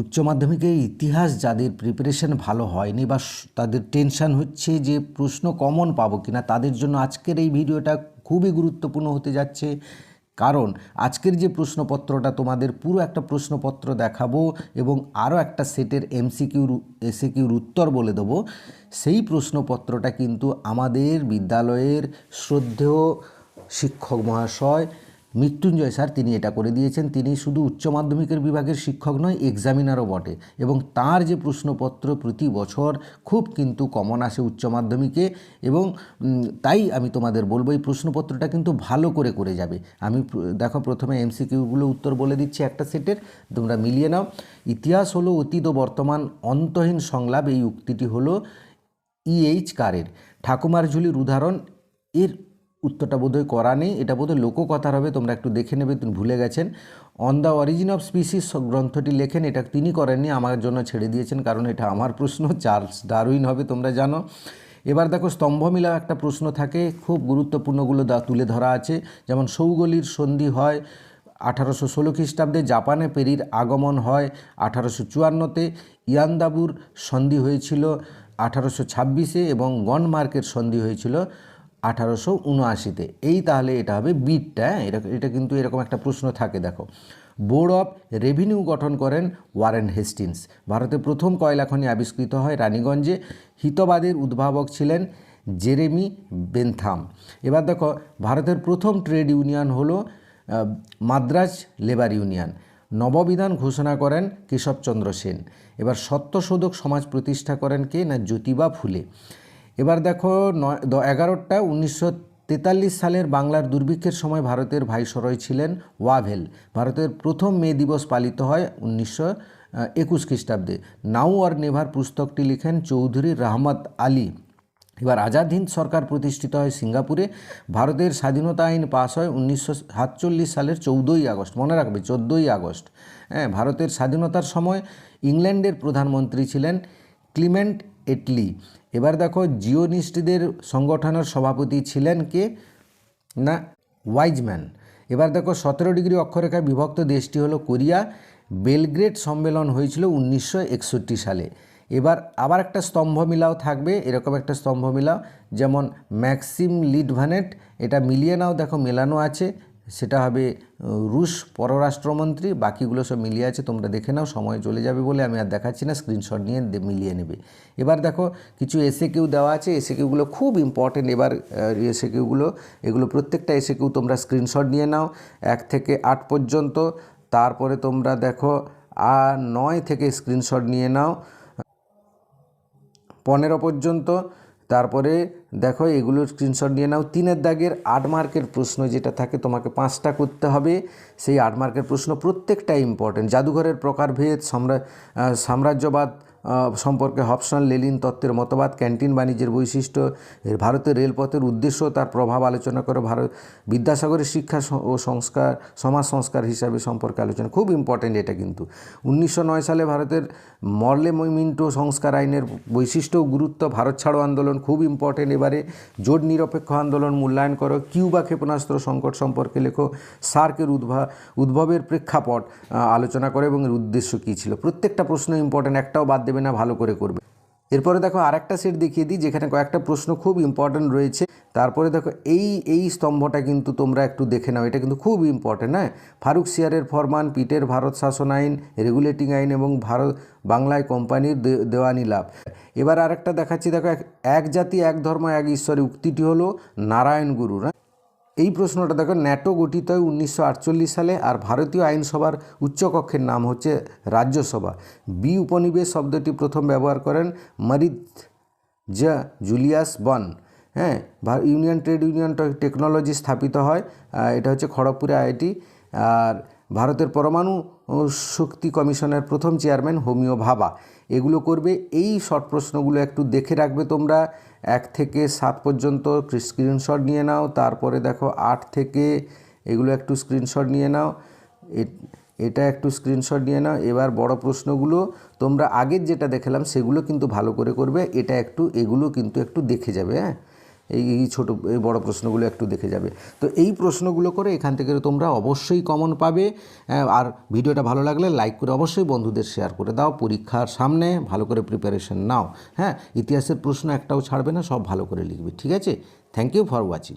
উচ্চ মাধ্যমিকে ইতিহাস যাদের প্রিপারেশন ভালো হয়নি বা তাদের টেনশন হচ্ছে যে প্রশ্ন কমন পাবো কিনা, তাদের জন্য আজকের এই ভিডিওটা খুবই গুরুত্বপূর্ণ হতে যাচ্ছে। কারণ আজকের যে প্রশ্নপত্রটা, তোমাদের পুরো একটা প্রশ্নপত্র দেখাবো এবং আরও একটা সেটের এমসিকিউর এসিকিউর উত্তর বলে দেবো। সেই প্রশ্নপত্রটা কিন্তু আমাদের বিদ্যালয়ের শ্রদ্ধেয় শিক্ষক মহাশয় মৃত্যুঞ্জয় স্যার, তিনি এটা করে দিয়েছেন। তিনি শুধু উচ্চ মাধ্যমিকের বিভাগের শিক্ষক নয় এক্সামিনারও বটে। এবং তার যে প্রশ্নপত্র প্রতি বছর খুব কিন্তু কমন আসে উচ্চ মাধ্যমিকে এবং তাই আমি তোমাদের বলব এই প্রশ্নপত্রটা কিন্তু ভালো করে করে যাবে। আমি দেখো প্রথমে এমসিকিউগুলো উত্তর বলে দিচ্ছি একটা সেটের, তোমরা মিলিয়ে নাও। ইতিহাস হলো অতীত ও বর্তমান অন্তহীন সংলাপ, এই উক্তিটি হলো ইএইচ কারের ঠাকুমার ঝুলির উদাহরণ, এর উত্তরটা বোধহয় করা নেই। এটা বোধহয় লোককথার হবে, তোমরা একটু দেখে নেবে, তুমি ভুলে গেছেন। On the origin of species গ্রন্থটি লেখেন, এটা তিনি করেননি, আমার জন্য ছেড়ে দিয়েছেন, কারণ এটা আমার প্রশ্ন, চার্লস ডারউইন হবে, তোমরা জানো। এবার দেখো স্তম্ভ মিলা একটা প্রশ্ন থাকে, খুব গুরুত্বপূর্ণগুলো তুলে ধরা আছে। যেমন, সৌগলির সন্ধি হয় আঠারোশো ষোলো খ্রিস্টাব্দে, জাপানে পেরির আগমন হয় আঠারোশো চুয়ান্নতে, ইয়ান্দাবুর সন্ধি হয়েছিল আঠারোশো ছাব্বিশে এবং গনমার্কের সন্ধি হয়েছিল আঠারোশো উনআশিতে। এই তাহলে এটা হবে বিটটা হ্যাঁ? এটা এটা কিন্তু এরকম একটা প্রশ্ন থাকে, দেখো। বোর্ড অফ রেভিনিউ গঠন করেন ওয়ারেন হেস্টিংস। ভারতে প্রথম কয়লা খনি আবিষ্কৃত হয় রানীগঞ্জে। হিতবাদের উদ্ভাবক ছিলেন জেরেমি বেনথাম। এবার দেখো, ভারতের প্রথম ট্রেড ইউনিয়ন হলো মাদ্রাজ লেবার ইউনিয়ন। নববিধান ঘোষণা করেন কেশবচন্দ্র সেন। এবার সত্যশোধক সমাজ প্রতিষ্ঠা করেন কে? না, জ্যোতিবা ফুলে। এবার দেখো নয় এগারোটা উনিশশো তেতাল্লিশ সালের বাংলার দুর্ভিক্ষের সময় ভারতের ভাইসরয় ছিলেন ওয়াভেল। ভারতের প্রথম মে দিবস পালিত হয় উনিশশো একুশ খ্রিস্টাব্দে। নাও আর নেভার পুস্তকটি লিখেন চৌধুরী রহমত আলী। এবার আজাদ হিন্দ সরকার প্রতিষ্ঠিত হয় সিঙ্গাপুরে। ভারতের স্বাধীনতা আইন পাস হয় উনিশশো সাতচল্লিশ সালের চৌদ্দই আগস্ট। মনে রাখবে, চোদ্দোই আগস্ট। হ্যাঁ ভারতের স্বাধীনতার সময় ইংল্যান্ডের প্রধানমন্ত্রী ছিলেন ক্লিমেন্ট এটলি। এবার দেখো জিওনিস্টদের সংগঠনের সভাপতি ছিলেন কে? না, ওয়াইজম্যান। এবার দেখো সতেরো ডিগ্রি অক্ষরেখায় বিভক্ত দেশটি হলো কোরিয়া। বেলগ্রেড সম্মেলন হয়েছিল উনিশশো একষট্টি সালে। এবার আবার একটা স্তম্ভ মিলাও থাকবে, এরকম একটা স্তম্ভ মিলাও যেমন ম্যাক্সিম লিডভানেট, এটা মিলিয়ে নাও, দেখো মেলানো আছে। সেটা হবে রুশ পররাষ্ট্রমন্ত্রী, বাকিগুলো সব মিলিয়ে আছে, তোমরা দেখে নাও, সময় চলে যাবে বলে আমি আর দেখাচ্ছি না স্ক্রিনশট নিয়ে মিলিয়ে নেবে। এবার দেখো, কিছু এসে কিউ দেওয়া আছে এসে কিউগুলো খুব ইম্পর্টেন্ট এবার এসে কিউগুলো এগুলো প্রত্যেকটা এসে কিউ তোমরা স্ক্রিনশট নিয়ে নাও, এক থেকে আট পর্যন্ত, তারপরে তোমরা দেখো, আর নয় থেকে স্ক্রিনশট নিয়ে নাও, পনেরো পর্যন্ত তারপরে দেখো এগুলোর স্ক্রিনশট নিয়ে নাও। তিনের দাগের আট মার্কের প্রশ্ন যেটা থাকে, তোমাকে পাঁচটা করতে হবে। সেই আট মার্কের প্রশ্ন প্রত্যেকটা ইম্পর্টেন্ট জাদুঘরের প্রকারভেদ, সম্রা সাম্রাজ্যবাদ সম্পর্কে হবসন, লেলিন তত্ত্বের মতবাদ, ক্যান্টিন বাণিজ্যের বৈশিষ্ট্য ভারতের রেলপথের উদ্দেশ্য, তার প্রভাব আলোচনা করে ভারত বিদ্যাসাগরের শিক্ষা ও সংস্কার, সমাজ সংস্কার হিসাবে সম্পর্কে আলোচনা। খুব ইম্পর্টেন্ট এটা কিন্তু। উনিশশো নয় সালে ভারতের মরলে মিন্টো সংস্কার আইনের বৈশিষ্ট্য গুরুত্ব, ভারত ছাড়ো আন্দোলন খুব ইম্পর্টেন্ট এবারে জোট নিরপেক্ষ আন্দোলন মূল্যায়ন করো, কিউবা ক্ষেপণাস্ত্র সংকট সম্পর্কে লেখো, সার্কের উদ্ভা উদ্ভবের প্রেক্ষাপট আলোচনা করে এবং এর উদ্দেশ্য কী ছিল? প্রত্যেকটা প্রশ্ন ইম্পর্টেন্ট একটাও বাদ দেবে না, ভালো করে করবে। এরপরে দেখো আরেকটা সেট দেখিয়ে দিই, যেখানে কয়েকটা প্রশ্ন খুব ইম্পর্টেন্ট রয়েছে। তারপরে দেখো এই এই স্তম্ভটা কিন্তু তোমরা একটু দেখে নাও, এটা কিন্তু খুব ইম্পর্টেন্ট হ্যাঁ? ফারুক সিয়ারের ফরমান, পিটের ভারত শাসন আইন রেগুলেটিং আইন এবং ভারত, বাংলায় কোম্পানির দেওয়ানি লাভ। এবার আরেকটা দেখাচ্ছি, দেখো এক- জাতি, এক ধর্ম, এক ঈশ্বরের উক্তিটি হলো নারায়ণ গুরুর হ্যাঁ? এই প্রশ্নটা দেখো, ন্যাটো গঠিত হয় উনিশশো আটচল্লিশ সালে আর ভারতীয় আইনসভার উচ্চকক্ষের নাম হচ্ছে রাজ্যসভা। বি উপনিবেশ শব্দটি প্রথম ব্যবহার করেন মারিদ জা জুলিয়াস বন। হ্যাঁ ইউনিয়ন ট্রেড ইউনিয়ন টেকনোলজি স্থাপিত হয় এটা হচ্ছে খড়গপুরে আইআইটি। আর ভারতের পরমাণু শক্তি কমিশনের প্রথম চেয়ারম্যান হোমিও ভাবা। এগুলো করবে এই শর্ট প্রশ্নগুলো একটু দেখে রাখবে তোমরা। এক থেকে সাত পর্যন্ত স্ক্রিনশট নিয়ে নাও, তারপরে দেখো আট থেকে, এগুলো একটু স্ক্রিনশট নিয়ে নাও। এটা একটু স্ক্রিনশট নিয়ে নাও। এবার বড় প্রশ্নগুলো, তোমরা আগের যেটা দেখালাম সেগুলো কিন্তু ভালো করে করবে, এটা একটু, এগুলো কিন্তু একটু দেখে যাবে হ্যাঁ? এই এই ছোটো, এই বড় প্রশ্নগুলো একটু দেখে যাবে। তো এই প্রশ্নগুলো করে এখান থেকে তোমরা অবশ্যই কমন পাবে। আর ভিডিওটা ভালো লাগলে লাইক করে অবশ্যই বন্ধুদের শেয়ার করে দাও। পরীক্ষার সামনে ভালো করে প্রিপারেশন নাও। হ্যাঁ ইতিহাসের প্রশ্ন একটাও ছাড়বে না, সব ভালো করে লিখবে। ঠিক আছে? Thank you for watching